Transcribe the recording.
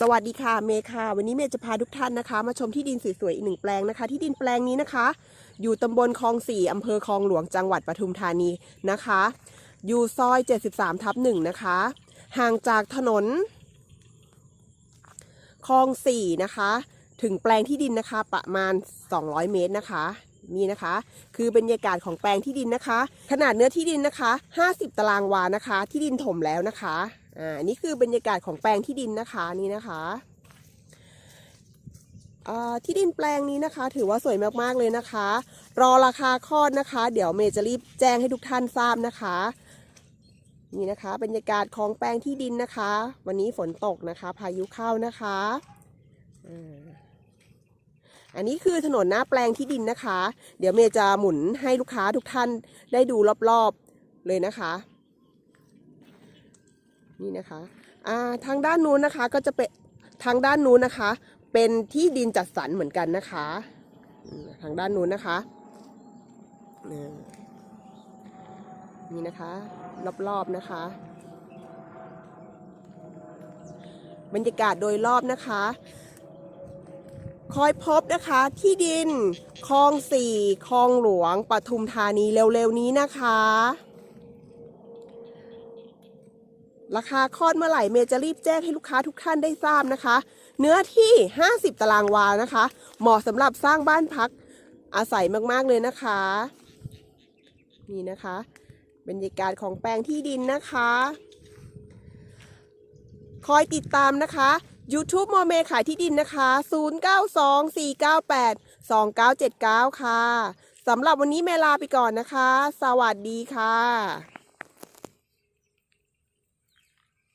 สวัสดีค่ะเมย์ค่ะ วันนี้เมย์จะพาทุกท่านนะคะ มาชมที่ดินสวยๆอีกหนึ่งแปลงนะคะ ที่ดินแปลงนี้นะคะ อยู่ตำบลคลองสี่อำเภอคลองหลวงจังหวัดปทุมธานีนะคะ อยู่ซอย 73ทับหนึ่งนะคะ ห่างจากถนนคลองสี่นะคะ ถึงแปลงที่ดินนะคะ ประมาณ 200 เมตรนะคะนี่นะคะ คือบรรยากาศของแปลงที่ดินนะคะ ขนาดเนื้อที่ดินนะคะ 50 ตารางวานะคะ ที่ดินถมแล้วนะคะ อ่านี่คือบรรยากาศของแปลงที่ดินนะคะนี่นะคะอ่าที่ดินแปลงนี้นะคะ ถือว่าสวยมากๆเลยนะคะ รอราคาคลอดนะคะ เดี๋ยวเมย์จะรีบแจ้งให้ทุกท่านทราบนะคะ นี่นะคะ บรรยากาศของแปลงที่ดินนะคะ วันนี้ฝนตกนะคะ พายุเข้านะคะอันนี้คือถนนหน้าแปลงที่ดินนะคะ เดี๋ยวเมย์จะหมุนให้ลูกค้าทุกท่านได้ดูรอบๆเลยนะคะ นี่นะคะอ่าทางด้านนู้นนะคะก็จะเป็นทางด้านนู้นนะคะ เป็นที่ดินจัดสรรเหมือนกันนะคะ ทางด้านนู้นนะคะนี่นะคะรอบๆนะคะ บรรยากาศโดยรอบนะคะ คอยพบนะคะที่ดินคลองสี่คลองหลวงปทุมธานีเร็วๆนี้นะคะ ราคาคลอดเมื่อไหร่เมย์จะรีบแจ้งให้ลูกค้าทุกท่านได้ทราบนะคะ เนื้อที่ 50 ตารางวานะคะ เหมาะสำหรับสร้างบ้านพักอาศัยมากๆเลยนะคะ นี่นะคะบรรยากาศของแปลงที่ดินนะคะ คอยติดตามนะคะ YouTube โมเมขายที่ดินนะคะ 0924982979 ค่ะ สำหรับวันนี้เมลาไปก่อนนะคะ สวัสดีค่ะ